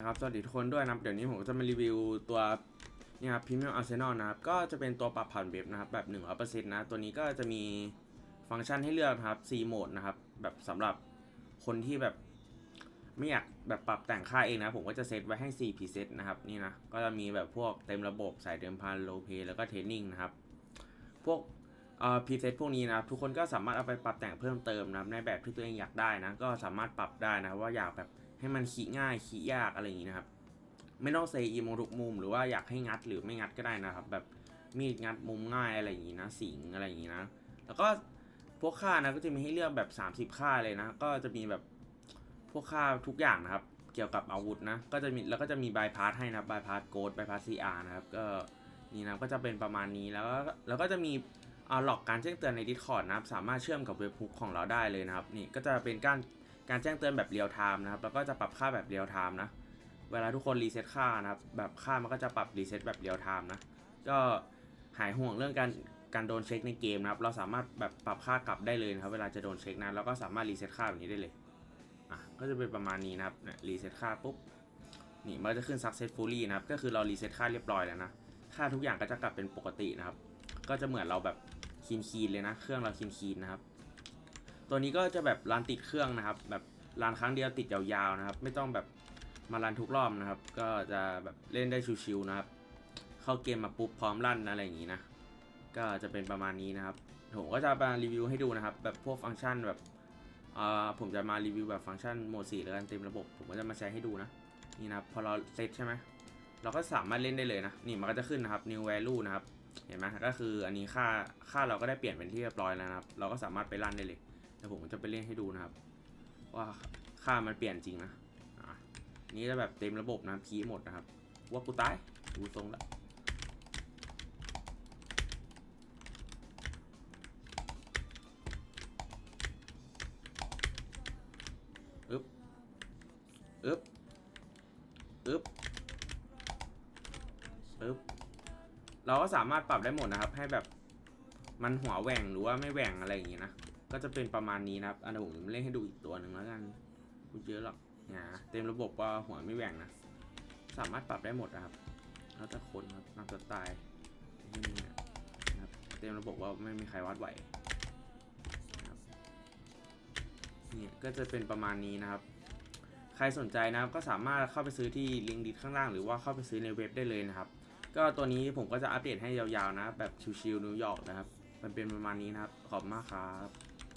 นะครับสวัสดีทุกคนด้วยนะครับเดี๋ยวนี้ผมจะมารีวิวตัวนี่ครับพรีเมียมอาร์เซนอลนะครับก็จะเป็นตัวปรับผ่านเว็บนะครับแบบ100%นะตัวนี้ก็จะมีฟังก์ชันให้เลือกนะครับ4โหมดนะครับแบบสำหรับคนที่แบบไม่อยากแบบปรับแต่งค่าเองนะผมก็จะเซตไว้ให้4 preset นะครับนี่นะก็จะมีแบบพวกเต็มระบบสายเดิมพันโลเพแล้วก็เทรนนิ่งนะครับพวกเอ่อ preset พวกนี้นะครับทุกคนก็สามารถเอาไปปรับแต่งเพิ่มเติมนะในแบบที่ตัวเองอยากได้นะก็สามารถปรับได้นะว่าอยากแบบ ให้มันขี้ง่ายขี้ยากอะไรอย่างนี้นะครับ ไม่ต้องเซอีโมทุกมุม หรือว่าอยากให้งัดหรือไม่งัดก็ได้นะครับ แบบมีดงัดมุมง่ายอะไรอย่างนี้นะสิงอะไรอย่างนี้นะ แล้วก็พวกค่านะก็จะมีให้เลือกแบบ 30 ค่าเลยนะ ก็จะมีแบบพวกค่าทุกอย่างนะครับ เกี่ยวกับอาวุธนะ ก็จะมีแล้วก็จะมีบายพาสให้นะบายพาสโกดบายพาสซีอาร์นะครับ ก็นี่นะก็จะเป็นประมาณนี้แล้วก็แล้วก็จะมีอ่าหลอกการแจ้งเตือนใน Discord นะครับ สามารถเชื่อมกับเว็บฮุกของเราได้เลยนะครับ นี่ก็จะเป็นการ การแจ้งเตือนแบบเรียลไทม์นะครับ แล้วก็จะปรับค่าแบบเรียลไทม์นะ เวลาทุกคนรีเซ็ตค่านะครับ แบบค่ามันก็จะปรับรีเซ็ตแบบเรียลไทม์นะ ก็หายห่วงเรื่องการการโดนเช็คในเกมนะครับ เราสามารถแบบปรับค่ากลับได้เลยนะครับ เวลาจะโดนเช็คนะเราก็สามารถรีเซ็ตค่าแบบนี้ได้เลย อะ ก็จะเป็นประมาณนี้นะครับรีเซ็ตค่าปุ๊บ นี่มันจะขึ้น successfully นะครับ ก็คือเรารีเซ็ตค่าเรียบร้อยแล้วนะ ค่าทุกอย่างก็จะกลับเป็นปกตินะครับ ก็จะเหมือนเราแบบคีนคีนเลยนะ เครื่องเราคีนคีนนะครับ ตัวนี้ก็จะแบบรันติดเครื่องนะครับ แบบรันครั้งเดียวติดยาวๆนะครับ ไม่ต้องแบบมารันทุกรอบนะครับ ก็จะแบบเล่นได้ชิวๆนะครับ เข้าเกมมาปุ๊บพร้อมรันอะไรอย่างนี้นะ ก็จะเป็นประมาณนี้นะครับ ผมก็จะมารีวิวให้ดูนะครับ แบบพวกฟังก์ชันแบบผมจะมารีวิวแบบฟังก์ชันโหมด4แล้วกันเต็มระบบ ผมก็จะมาแชร์ให้ดูนะ นี่นะครับพอเราเซตใช่ไหมเราก็สามารถเล่นได้เลยนะ นี่มันก็จะขึ้นนะครับ new value นะครับ เห็นไหมก็คืออันนี้ค่าค่าเราก็ได้เปลี่ยนเป็นที่เรียบร้อยแล้วนะครับ เราก็สามารถไปรันได้เลย เดี๋ยวผมจะไปเล่นให้ดูนะครับ ว่าค่ามันเปลี่ยนจริงนะนี่จะแบบเต็มระบบนะพีหมดนะครับ ว่ากูตายดูทรงละอึ๊บอึ๊บอึ๊บอึ๊บเราก็สามารถปรับได้หมดนะครับ ให้แบบมันหัวแหว่งหรือว่าไม่แหว่งอะไรอย่างงี้นะ ก็จะเป็นประมาณนี้นะครับอันนี้ผมเล่นให้ดูอีกตัวหนึ่งแล้วกันพูดเยอะหรอกนะเต็มระบบว่าหัวไม่แหว่งนะ สามารถปรับได้หมดนะครับ แล้วแต่คนครับนักสไตล์ที่นี่นะครับ เต็มระบบว่าไม่มีใครวัดไหวนะครับเนี่ยก็จะเป็นประมาณนี้นะครับ ใครสนใจนะครับก็สามารถเข้าไปซื้อที่ลิงก์ดิสข้างล่าง หรือว่าเข้าไปซื้อในเว็บได้เลยนะครับ ก็ตัวนี้ผมก็จะอัปเดตให้ยาวๆนะ แบบชิวๆนิวยอร์กนะครับ มันเป็นประมาณนี้นะครับ ขอบมากครับ